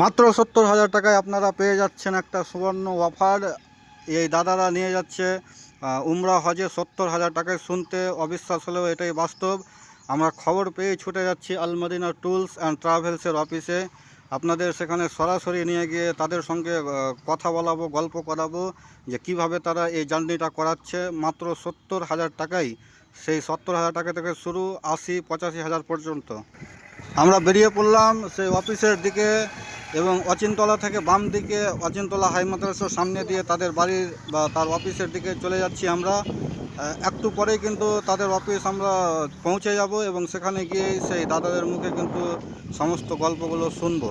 মাত্র সত্তর হাজার টাকায় আপনারা পেয়ে যাচ্ছেন একটা সুবর্ণ অফার। এই দাদারা নিয়ে যাচ্ছে উমরা হজে সত্তর হাজার টাকায় শুনতে অবিশ্বাস হলেও এটাই বাস্তব। আমরা খবর পেয়ে ছুটে যাচ্ছি আলমদিনা টুলস অ্যান্ড ট্রাভেলসের অফিসে। আপনাদের সেখানে সরাসরি নিয়ে গিয়ে তাদের সঙ্গে কথা বলাবো, গল্প করাবো যে কীভাবে তারা এই জার্নিটা করাচ্ছে। মাত্র সত্তর হাজার টাকাই, সেই সত্তর হাজার টাকা থেকে শুরু আশি, পঁচাশি হাজার পর্যন্ত। আমরা বেরিয়ে পড়লাম সেই অফিসের দিকে। এবং অচিনতলা থেকে বাম দিকে অচিনতলা হাই মাদ্রাসার সামনে দিয়ে তাদের বাড়ির বা তার অফিসের দিকে চলে যাচ্ছি আমরা। একটু পরেই কিন্তু তাদের অফিস আমরা পৌঁছে যাব এবং সেখানে গিয়ে সেই দাদাদের মুখে কিন্তু সমস্ত গল্পগুলো শুনব।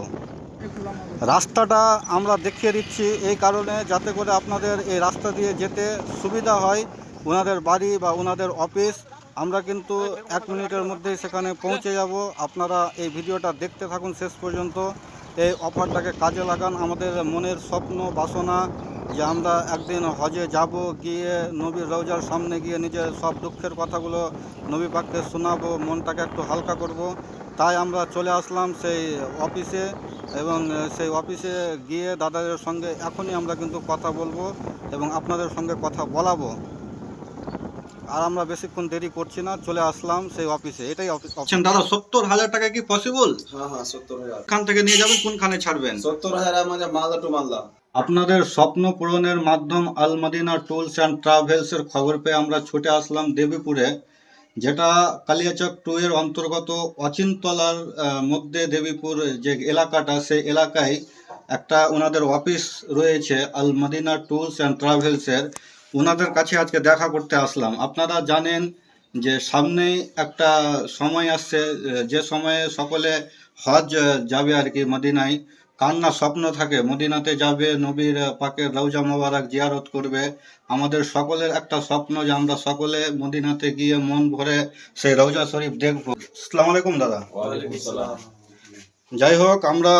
রাস্তাটা আমরা দেখিয়ে দিচ্ছি এই কারণে যাতে করে আপনাদের এই রাস্তা দিয়ে যেতে সুবিধা হয় ওনাদের বাড়ি বা ওনাদের অফিস। আমরা কিন্তু এক মিনিটের মধ্যেই সেখানে পৌঁছে যাব। আপনারা এই ভিডিওটা দেখতে থাকুন শেষ পর্যন্ত। এই অফারটাকে কাজে লাগান। আমাদের মনের স্বপ্ন, বাসনা যে আমরা একদিন হজে যাব, গিয়ে নবীর রওজার সামনে গিয়ে নিজের সব দুঃখের কথাগুলো নবী পাককে শোনাবো, মনটাকে একটু হালকা করব। তাই আমরা চলে আসলাম সেই অফিসে এবং সেই অফিসে গিয়ে দাদাদের সঙ্গে এখনই আমরা কিন্তু কথা বলব এবং আপনাদের সঙ্গে কথা বলাবো। আর আমরা বেশিক্ষণ দেরি করছি না চলে আসলাম সেই অফিসে এটাই অফিস দাদা সত্তর হাজার টাকা কি পসিবল হ্যাঁ হ্যাঁ সত্তর হাজার। এখান থেকে নিয়ে যাবেন কোনখানে ছাড়বেন? সত্তর হাজার আমাদের মালদা টু মালদা। আপনাদের স্বপ্ন পূরণের মাধ্যম আলমাদিনা টুলস অ্যান্ড ট্রাভেলসের খবর পেয়ে আমরা ছুটে আসলাম দেবীপুরে যেটা কালিয়াচক টু এর অন্তর্গত অচিনতলার মধ্যে দেবীপুর যে এলাকাটা সেই এলাকায় একটা ওনাদের অফিস রয়েছে আলমাদিনা টুলস অ্যান্ড ট্রাভেলসের ওনাদের কাছে আজকে দেখা করতে আসলাম। আপনারা জানেন যে সামনেই একটা সময় আসছে যে সময়ে সকলে হজ যাবে আর কি মদিনায়। কান্না স্বপ্ন থাকে মদিনাতে যাবে নবীর পাকের রওজা মোবারক জিয়ারত করবে। আমাদের সকলের একটা স্বপ্ন যে আমরা সকলে মদিনাতে গিয়ে মন ভরে সেই রৌজা শরীফ দেখব। আসসালামু আলাইকুম দাদা। যাই হোক আমরা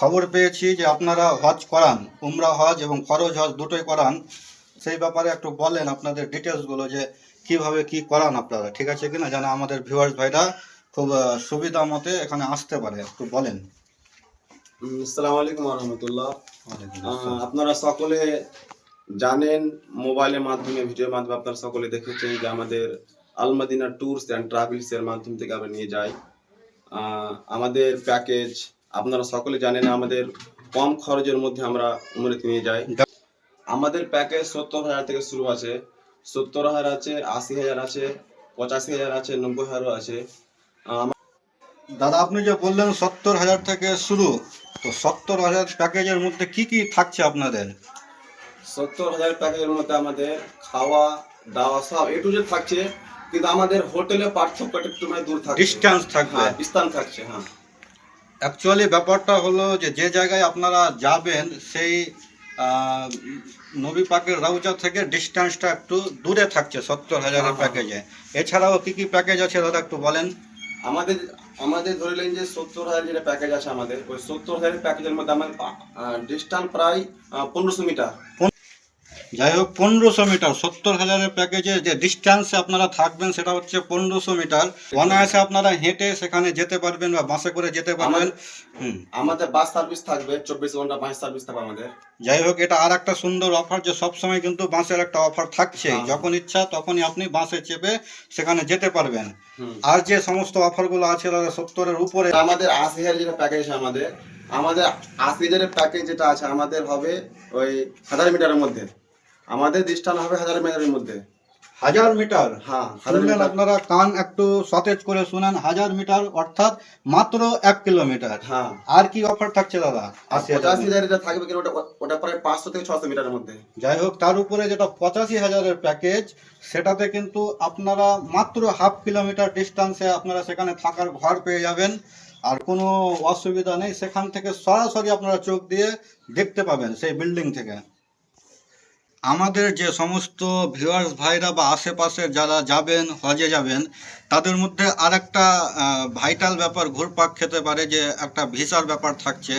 খবর পেয়েছি যে আপনারা হজ করান উমরা হজ এবং ফরজ হজ দুটোই করান। সেই ব্যাপারে একটু বলেন আপনাদের ডিটেলসগুলো যে কীভাবে কি করান আপনারা ঠিক আছে কিনা? যেন আমাদের ভিউয়ার্স ভাইরা খুব সুবিধা মতে এখানে আসতে পারে একটু বলেন। আসসালামু আলাইকুম রহমতুল্লাহ আপনারা সকলে জানেন মোবাইলের মাধ্যমে ভিডিওর মাধ্যমে আপনারা সকলে দেখেছেন যে আমাদের আলমাদিনা ট্যুরস অ্যান্ড ট্রাভেলস এর মাধ্যম থেকে আমরা নিয়ে যাই। আহ, আমাদের প্যাকেজ আপনারা সকলে জানেন আমাদের কম খরচের মধ্যে আমরা উমরেতে নিয়ে যাই। আমাদের প্যাকেজ সত্তর হাজার থেকে শুরু আছে। সত্তর হাজার আছে আশি হাজার আছে পঁচাশি হাজার আছে নব্বই হাজারও আছে। দাদা আপনি যে বললেন সত্তর হাজার থেকে শুরু তো সত্তর হাজার প্যাকেজের মধ্যে কি কি থাকছে আপনাদের? সত্তর হাজার প্যাকেজের মধ্যে আমাদের খাওয়া দাওয়া সব এ টু জেড থাকছে কিন্তু আমাদের হোটেলে পার্থক্যটা একটু মানে দূর থাকছে। ডিস্টেন্স থাকবে। হ্যাঁ ডিস্টান্স থাকছে হ্যাঁ। অ্যাকচুয়ালি ব্যাপারটা হলো যে যে জায়গায় আপনারা যাবেন সেই নবী পাকের রাউজা থেকে ডিস্টেন্সটা একটু দূরে থাকছে সত্তর হাজারের হ্যাঁ, হ্যাঁ। প্যাকেজে এছাড়াও কি কি প্যাকেজ আছে দাদা একটু বলেন? আমাদের আমাদের ধরে নিন যে সত্তর হাজার যেটা প্যাকেজ আছে আমাদের ওই সত্তর হাজারের প্যাকেজের মধ্যে আমাদের ডিস্টান্স প্রায় পনেরোশো মিটার। যাই হোক পনেরোশো মিটার সত্তর হাজারের প্যাকেজে যে ডিস্টেন্সে আপনারা থাকবেন সেটা হচ্ছে পনেরোশো মিটার। অনায়াসে আপনারা হেঁটে সেখানে যেতে পারবেন বা বাসে করে যেতে পারবেন। আমাদের বাস সার্ভিস থাকবে চব্বিশ ঘণ্টা বাস সার্ভিস থাকবে আমাদের। যাই হোক এটা আর একটা সুন্দর অফার যে সবসময় কিন্তু বাসের একটা অফার থাকছে। হ্যাঁ। যখন ইচ্ছা তখনই আপনি বাসে চেপে সেখানে যেতে পারবেন। আর যে সমস্ত অফারগুলো আছে দাদা সত্তরের উপরে। আমাদের আশি হাজার যেটা প্যাকেজ আছে আমাদের আমাদের আশি হাজারের প্যাকেজ যেটা আছে আমাদের হবে ওই হাজার মিটারের মধ্যে। আমাদের ডিস্টান্স হবে হাজার মিটারের মধ্যে। হাজার মিটার? হ্যাঁ শুনলেন আপনারা কান একটু সতেজ করে শুনেন হাজার মিটার অর্থাৎ মাত্র এক কিলোমিটার। হ্যাঁ। আর কি অফার থাকছে দাদা? আশি হাজার যেটা থাকবে কিন্তু ওটা ওটা প্রায় পাঁচশো থেকে ছশো মিটারের মধ্যে। যাই হোক তার উপরে যেটা পঁচাশি হাজারের প্যাকেজ সেটাতে কিন্তু আপনারা মাত্র হাফ কিলোমিটার ডিস্টেন্সে আপনারা সেখানে থাকার ঘর পেয়ে যাবেন। আর কোনো অসুবিধা নেই সেখান থেকে সরাসরি আপনারা চোখ দিয়ে দেখতে পাবেন সেই বিল্ডিং থেকে। আমাদের যে সমস্ত ভিউয়ার্স ভাইরা বা আশেপাশে যারা যাবেন হজে যাবেন তাদের মধ্যে আর একটা ভাইটাল ব্যাপার ঘুরপাক খেতে পারে যে একটা ভিসার ব্যাপার থাকছে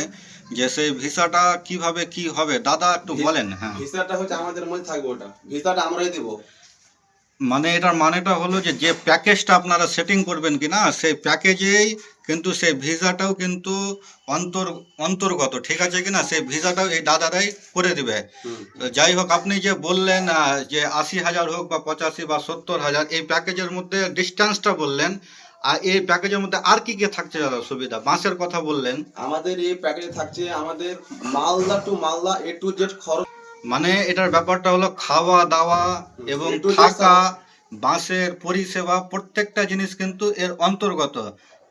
যে সেই ভিসাটা কীভাবে কি হবে? দাদা একটু বলেন হ্যাঁ। ভিসাটা হচ্ছে আমাদের মধ্যে থাকবে ওটা। ভিসাটা আমরাই দেবো। মানে এটার মানেটা হলো যে যে প্যাকেজটা আপনারা সেটিং করবেন কি না সেই প্যাকেজেই কিন্তু সেই ভিসাটাও কিন্তু অন্তর অন্তর্গত ঠিক আছে কি না সেই ভিসাটাও এই দাদারাই করে দিবে। যাই হোক আপনি যে বললেন যে আশি হাজার হোক বা পঁচাশি বা সত্তর হাজার এই প্যাকেজের মধ্যে ডিস্টেন্সটা বললেন আর এই প্যাকেজের মধ্যে আর কি কি থাকছে দাদা? সুবিধা বাসের কথা বললেন। আমাদের এই প্যাকেজে থাকছে আমাদের Malda to Malda A to Z খরচ মানে এটার ব্যাপারটা হলো খাওয়া দাওয়া এবং থাকা বাসের পরিষেবা প্রত্যেকটা জিনিস কিন্তু এর অন্তর্গত।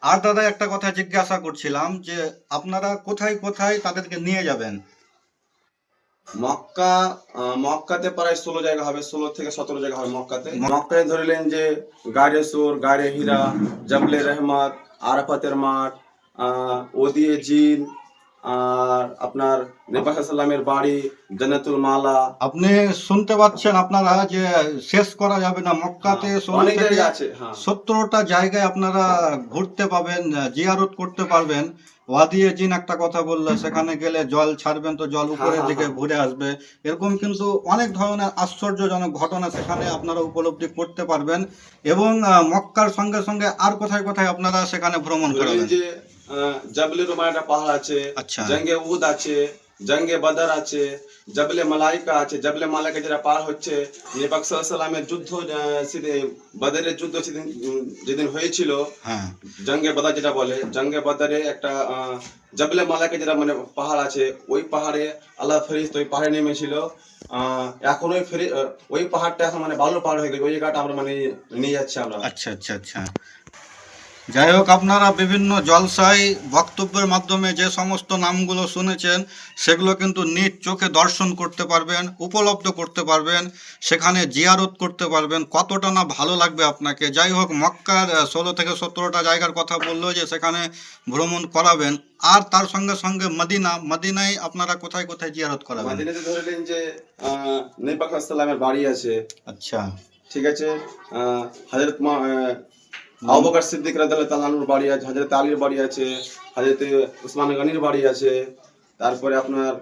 আর দাদা একটা কথা জিজ্ঞাসা করছিলাম যে আপনারা কোথায় কোথায় তাদেরকে নিয়ে যাবেন? মক্কা মক্কাতে প্রায় ষোলো জায়গা হবে ষোলো থেকে সতেরো জায়গা হবে মক্কাতে। মক্কায় ধরলেন যে গাড়ে সুর গাড়ে হীরা জবলে রহমত আরাফাতের মাঠ আহ, ওদিয়ে জিন আর আপনার সাল্লামের বাড়ি জান্নাতুল মালা। আপনি শুনতে পাচ্ছেন আপনারা যে শেষ করা যাবে না মক্কাতে হ্যাঁ, অনেক জায়গা আছে হ্যাঁ। সত্তরটা জায়গায় আপনারা ঘুরতে পাবেন জিয়ারত করতে পারবেন। ওয়াদিয়ে জিন একটা কথা বলল সেখানে গেলে জল ছাড়বেন তো জল উপরের হ্যাঁ, দিকে হ্যাঁ। ঘুরে আসবে। এরকম কিন্তু অনেক ধরনের আশ্চর্যজনক ঘটনা সেখানে আপনারা উপলব্ধি করতে পারবেন। এবং মক্কার সঙ্গে সঙ্গে আর কোথায় কোথায় আপনারা সেখানে ভ্রমণ করবেন জবলে রুমা একটা পাহাড় আছে আচ্ছা। জঙ্গে উদ আছে জঙ্গে বদর আছে জবলে মালাইকা আছে জবলে মালাইকা যেটা পার হচ্ছে নেবাক সাল্লামের যুদ্ধ সেদিন বদরের যুদ্ধ সেদিন যেদিন হয়েছিল হ্যাঁ। জঙ্গে বদর যেটা বলে জঙ্গে বদরে একটা জবলে মালাইকা যেটা মানে পাহাড় আছে ওই পাহাড়ে আল্লাহ ফেরিস্ত ওই পাহাড়ে নেমেছিল আহ, এখন ওই ফেরি ওই পাহাড়টা এখন মানে ভালো পাহাড় হয়ে গেছে ওই জায়গাটা আমরা মানে নিয়ে যাচ্ছি আমরা। আচ্ছা আচ্ছা আচ্ছা। যাই হোক আপনারা বিভিন্ন জলসায় বক্তব্যের মাধ্যমে যে সমস্ত নামগুলো শুনেছেন সেগুলো কিন্তু নিজ চোখে দর্শন করতে পারবেন উপলব্ধ করতে পারবেন সেখানে জিয়ারত করতে পারবেন কতটা না ভালো লাগবে আপনাকে। যাই হোক মক্কার ষোলো থেকে সতেরোটা জায়গার কথা বলল যে সেখানে ভ্রমণ করাবেন। আর তার সঙ্গে সঙ্গে মদিনা মদিনায় আপনারা কোথায় কোথায় জিয়ারত করাবেন? মাদিনাতে ধরলেন যে নেবাক বাড়ি আছে। আচ্ছা। ঠিক আছে? হজরত মা- আহ, আবু বকর সিদ্দিক রাদিয়াল্লাহু তাআলা বাড়ি আছে হজরত আলীর বাড়ি আছে হজরত উসমান গনির বাড়ি আছে তারপরে আপনার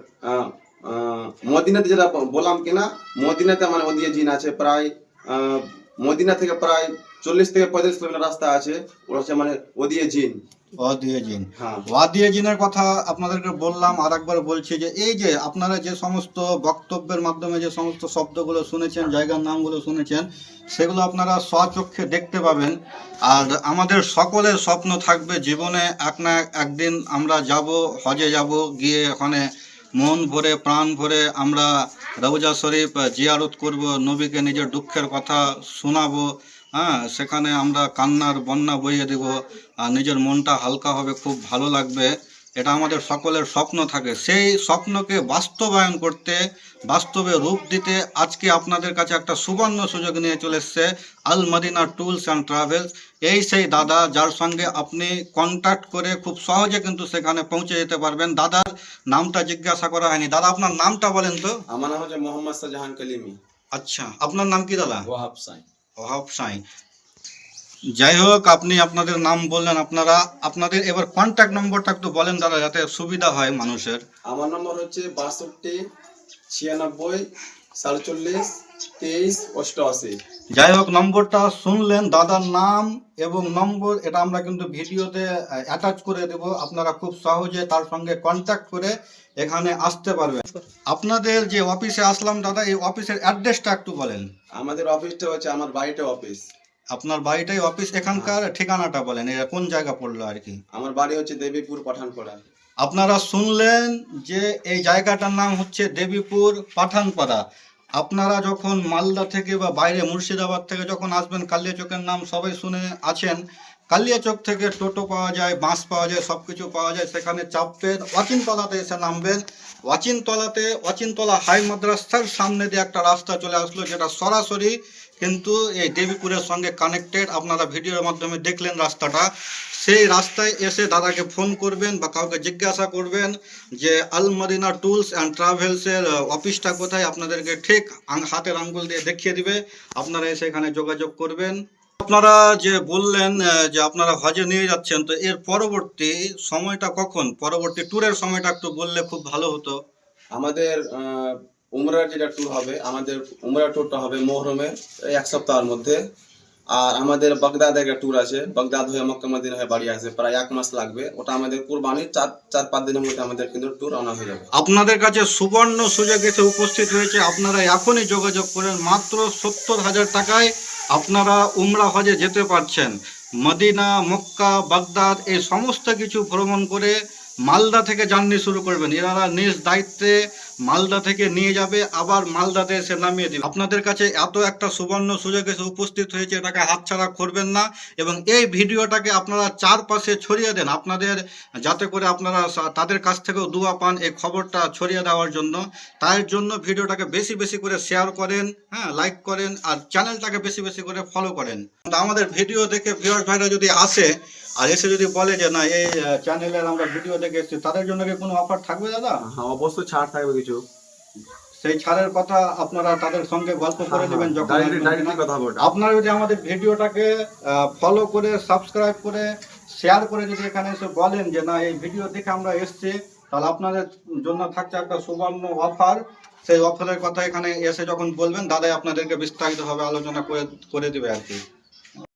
মদিনাতে যেটা বললাম কিনা মদিনাতে মানে ওদিয়ে জিন আছে প্রায় আহ, মদিনা থেকে প্রায় চল্লিশ থেকে পঁয়তাল্লিশ কিলোমিটার রাস্তা আছে। ওরা হচ্ছে মানে ওদিকে জিন। ওয়াদিয়ে জিন। হ্যাঁ। জিনের কথা আপনাদেরকে বললাম আর একবার বলছি যে এই যে আপনারা যে সমস্ত বক্তব্যের মাধ্যমে যে সমস্ত শব্দগুলো শুনেছেন জায়গার নামগুলো শুনেছেন সেগুলো আপনারা স্বচক্ষে দেখতে পাবেন। আর আমাদের সকলের স্বপ্ন থাকবে জীবনে এক না একদিন আমরা যাব হজে যাব গিয়ে ওখানে মন ভরে প্রাণ ভরে আমরা রওজা শরীফ জিয়ারত করব, নবীকে নিজের দুঃখের কথা শোনাবো হ্যাঁ সেখানে আমরা কান্নার বন্যা বইয়ে দেব, আর নিজের মনটা হালকা হবে, খুব ভালো লাগবে। এটা আমাদের সকলের স্বপ্ন থাকে। সেই স্বপ্নকে বাস্তবায়ন করতে বাস্তবে রূপ দিতে আজকে আপনাদের কাছে একটা সুবর্ণ সুযোগ নিয়ে চলে এসছে Al Madina tours and travels. এই সেই দাদা যার সঙ্গে আপনি কন্ট্যাক্ট করে খুব সহজে কিন্তু সেখানে পৌঁছে যেতে পারবেন। দাদার নামটা জিজ্ঞাসা করা হয়নি। দাদা আপনার নামটা বলেন তো। আমার নাম হচ্ছে মোহাম্মদ শাহজাহান কলিমি। আচ্ছা আপনার নাম কি দাদা? ওয়াহাব সাই অভাব সাই যাই হোক আপনি আপনাদের নাম বললেন আপনারা। আপনাদের এবার কন্ট্যাক্ট নম্বরটা একটু বলেন দাদা যাতে সুবিধা হয় মানুষের। আমার নম্বর হচ্ছে বাষট্টি ছিয়ানব্বই সাতচল্লিশ তেইশ অষ্টআশি। যাই হোক নম্বরটা শুনলেন দাদার নাম এবং নম্বর এটা আমরা কিন্তু ভিডিওতে অ্যাটাচ করে দেব। আপনারা খুব সহজে তার সঙ্গে কন্ট্যাক্ট করে এখানে আসতে পারবেন। আপনাদের যে অফিসে আসলাম দাদা এই অফিসের অ্যাড্রেসটা একটু বলেন। আমাদের অফিসটা হচ্ছে আমার বাড়িটা অফিস আপনার বাড়িটাই অফিস এখানকার ঠিকানাটা বলেন এটা কোন জায়গা পড়ল আর কি? আমার বাড়ি হচ্ছে দেবীপুর পাঠানপাড়া আপনারা শুনলেন যে এই জায়গাটার নাম হচ্ছে দেবীপুর পাঠানপাড়া। আপনারা যখন মালদা থেকে বা বাইরে মুর্শিদাবাদ থেকে যখন আসবেন কালিয়াচকের নাম সবাই শুনে আছেন। কালিয়াচক থেকে টোটো পাওয়া যায় বাস পাওয়া যায় সব কিছু পাওয়া যায়। সেখানে চাপবেন অচিনতলাতে এসে নামবেন। অচিনতলাতে অচিনতলা হাই মাদ্রাসার সামনে দিয়ে একটা রাস্তা চলে আসলো যেটা সরাসরি কিন্তু এই দেবীপুরের সঙ্গে কানেক্টেড আপনারা ভিডিওর মাধ্যমে দেখলেন রাস্তাটা। সেই রাস্তায় এসে দাদাকে ফোন করবেন বা কাউকে জিজ্ঞাসা করবেন যে আল মদিনা টুলস অ্যান্ড ট্রাভেলসের অফিসটা কোথায়? আপনাদেরকে ঠিক হাতের আঙ্গুল দিয়ে দেখিয়ে দিবে। আপনারা এসে এখানে যোগাযোগ করবেন। আপনারা যে বললেন যে আপনারা হজে নিয়ে যাচ্ছেন, তো এর পরবর্তী সময়টা কখন? পরবর্তী ট্যুরের সময়টা একটু বললে খুব ভালো হতো। আমাদের উমরার যেটা ট্যুর হবে, আমাদের উমরা ট্যুরটা হবে মোহরমের এক সপ্তাহের মধ্যে। আর আমাদের বাগদাদ একটা ট্যুর আছে, বাগদাদ হয়ে মক্কা মদিনা হয়ে বাড়ি আসে প্রায় এক মাস লাগবে। ওটা আমাদের কুরবানির চার চার পাঁচ দিনের মধ্যে আমাদের কিন্তু ট্যুর আনা হয়ে যাবে। আপনাদের কাছে সুবর্ণ সুযোগ এসে উপস্থিত হয়েছে, আপনারা এখনই যোগাযোগ করেন। মাত্র সত্তর হাজার টাকায় আপনারা উমরা হজে যেতে পারছেন। মদিনা, মক্কা, বাগদাদ, এই সমস্ত কিছু ভ্রমণ করে মালদা থেকে জার্নি শুরু করবেন। এনারা নিজ দায়িত্বে মালদা থেকে নিয়ে যাবে, আবার মালদাতে এসে নামিয়ে দিবে। আপনাদের কাছে এত একটা সুবর্ণ সুযোগ এসে উপস্থিত হয়েছে, এটাকে হাতছাড়া করবেন না এবং এই ভিডিওটাকে আপনারা চারপাশে ছড়িয়ে দেন। আপনাদের, যাতে করে আপনারা তাদের কাছ থেকেও দুয়া পান এই খবরটা ছড়িয়ে দেওয়ার জন্য। তার জন্য ভিডিওটাকে বেশি বেশি করে শেয়ার করেন হ্যাঁ লাইক করেন আর চ্যানেলটাকে বেশি বেশি করে ফলো করেন। আমাদের ভিডিও দেখে ভিউয়ার্স ভাইরা যদি আসে আর এসে যদি বলে যে, না, এই চ্যানেলের আমরা ভিডিও দেখে এসেছি, তাদের জন্য কি কোনো অফার থাকবে, দাদা? হ্যাঁ অবশ্যই ছাড় থাকবে কিছু। সেই ছাড়ের কথা আপনারা তাদের সঙ্গে গল্প করে নেবেন যখন কথা হবে আপনারা যদি আমাদের ভিডিওটাকে ফলো করে সাবস্ক্রাইব করে শেয়ার করে যদি এখানে এসে বলেন যে না এই ভিডিও দেখে আমরা এসছি তাহলে আপনাদের জন্য থাকছে একটা সুবর্ণ অফার সেই অফারের কথা এখানে এসে যখন বলবেন দাদাই আপনাদেরকে বিস্তারিতভাবে আলোচনা করে করে দেবে আর কি।